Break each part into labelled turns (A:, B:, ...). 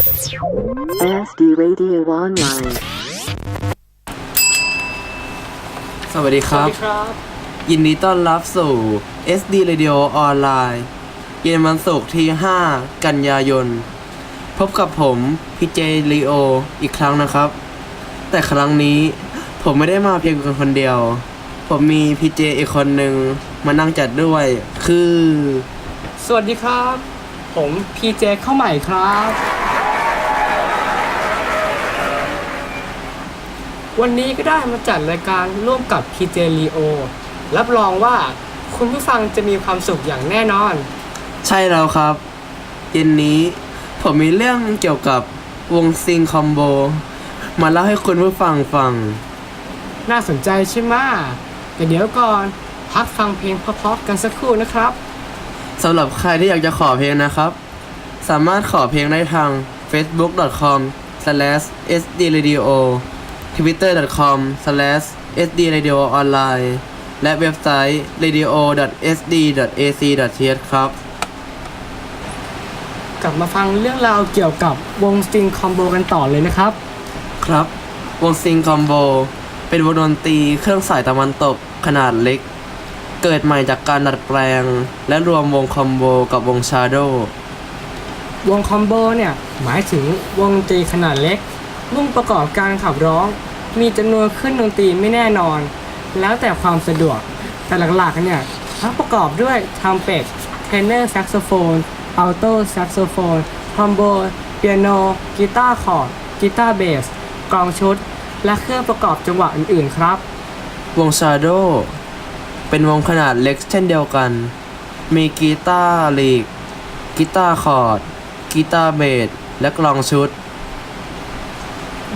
A: SD Radio Online.
B: สวัสดีครับ
C: ครับ
B: ยินดีต้อนรับสู่ SD Radio ออนไลน์เย็นวันศุกร์ที่ 5 กันยายน พบกับผมพีเจลีโออีกครั้งนะครับ แต่ครั้งนี้ผมไม่ได้มาเพียงคนเดียว ผมมีพีเจอีกคนหนึ่งมานั่งจัดด้วย คือ
C: สวัสดีครับ ผมพีเจเข้าใหม่ครับ วันนี้ก็ได้มาจัดรายการร่วมกับพีเจลีโอรับรองว่าคุณผู้ฟังจะมีความสุขอย่างแน่นอน
B: ใช่แล้วครับ เย็นนี้ผมมีเรื่องเกี่ยวกับวงซิงคอมโบมาเล่าให้คุณผู้ฟังฟัง
C: น่าสนใจใช่ไหมะแต่เดี๋ยวก่อนพักฟังเพลงเพราะๆกันสักครู่นะครับ
B: สำหรับใครที่อยากจะขอเพลงนะครับ สามารถขอเพลงได้ทาง facebook.com/sdradio twitter.com/sdradio.online และเว็บไซต์ radio.sd.ac.th ครับ
C: กลับมาฟังเรื่องราวเกี่ยวกับวงสตริงคอมโบกันต่อเลยนะครับ
B: ครับ วงซิงคอมโบเป็นวงดนตรีเครื่องสายตะวันตกขนาดเล็ก เกิดใหม่จากการดัดแปลง และรวมวงคอมโบกับวงชาโด
C: วงคอมโบเนี่ย หมายถึงวงดนตรีขนาดเล็กมุ่งประกอบการขับร้อง มีจำนวนเครื่องดนตรีไม่แน่นอน แล้วแต่ความสะดวก แต่หลักๆเนี่ยทั้งประกอบด้วยทรัมเป็ตเทนเนอร์แซกโซโฟนอัลโตแซกโซโฟนทรอมโบนเปียโนกีตาร์คอร์ดกีตาร์เบสกลองชุด และเครื่องประกอบจังหวะอื่นๆครับ
B: วงชาโดเป็นวงขนาดเล็กเช่นเดียวกัน มีกีตาร์ลีกกีตาร์คอร์ดกีตาร์เบสและกลองชุด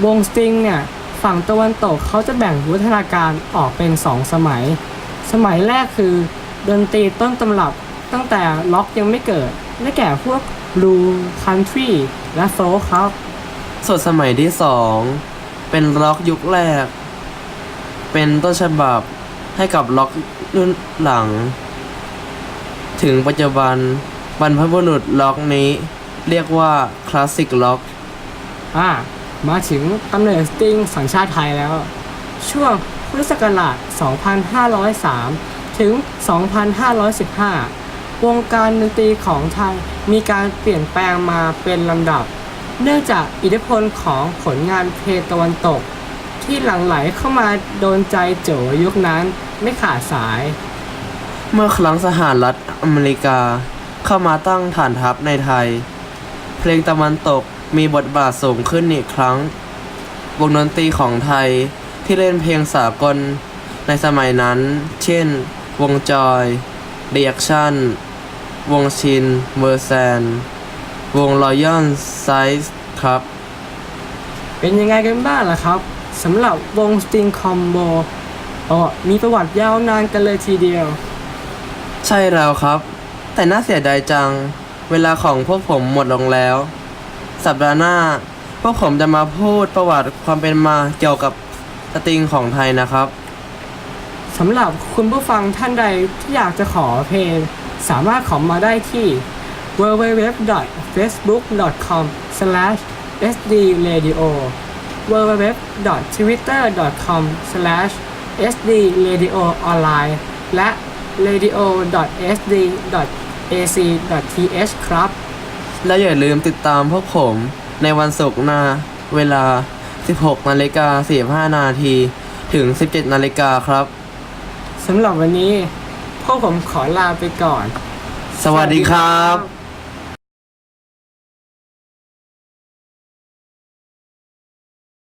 C: วงสตริงเนี่ย ฝั่งตะวันตกเขาจะแบ่งวัฒนาการออกเป็น 2 สมัย สมัยแรกคือ ดนตรีต้นตำรับตั้งแต่ล็อกยังไม่เกิดได้แก่พวกบลูคันทรีและโฟล์ครับ
B: ส่วนสมัยที่สองเป็นล็อกยุคแรก เป็นต้นฉบับให้กับล็อกรุ่นหลัง ถึงปัจจุบันบรรพบุรุษล็อกนี้ เรียกว่าคลาสสิกล็อก
C: อ่า มาถึงกำเนิดสติงสัญชาติไทยแล้ว ช่วงพุทธศักราช 2503 ถึง 2515 วงการดนตรีของไทยมีการเปลี่ยนแปลงมาเป็นลำดับ เนื่องจากอิทธิพลของผลงานเพลงตะวันตก ที่หลั่งไหลเข้ามาโดนใจโจยุคนั้นไม่ขาดสาย
B: เมื่อครั้งสหรัฐอเมริกาเข้ามาตั้งฐานทัพในไทย เพลงตะวันตก มีบทบาทสูงขึ้นอีกครั้ง วงดนตรีของไทยที่เล่นเพลงสากลในสมัยนั้น เช่น วงจอยเรียกชั่น วงชิน เมอร์แซน วงรอยัลไซส์ครับ
C: เป็นยังไงกันบ้างล่ะครับสำหรับวงสตริงคอมโบอ๋อมีประวัติยาวนานกันเลยทีเดียว
B: ใช่แล้วครับ แต่น่าเสียดายจัง เวลาของพวกผมหมดลงแล้ว สัปดาห์หน้า พวกผมจะมาพูดประวัติความเป็นมาเกี่ยวกับสตริงของไทยนะครับ
C: สำหรับคุณผู้ฟังท่านใดที่อยากจะขอเพลง สามารถขอมาได้ที่ www.facebook.com/sdradio www.twitter.com/sdradio.online และ radio.sd.ac.th ครับ
B: และอย่าลืมติดตามพวกผมในวันศุกร์หน้าเวลา 16นาฬิกา45นาทีถึง 17นาฬิกาครับ
C: สำหรับวันนี้พวกผมขอลาไปก่อน
B: สวัสดีครับ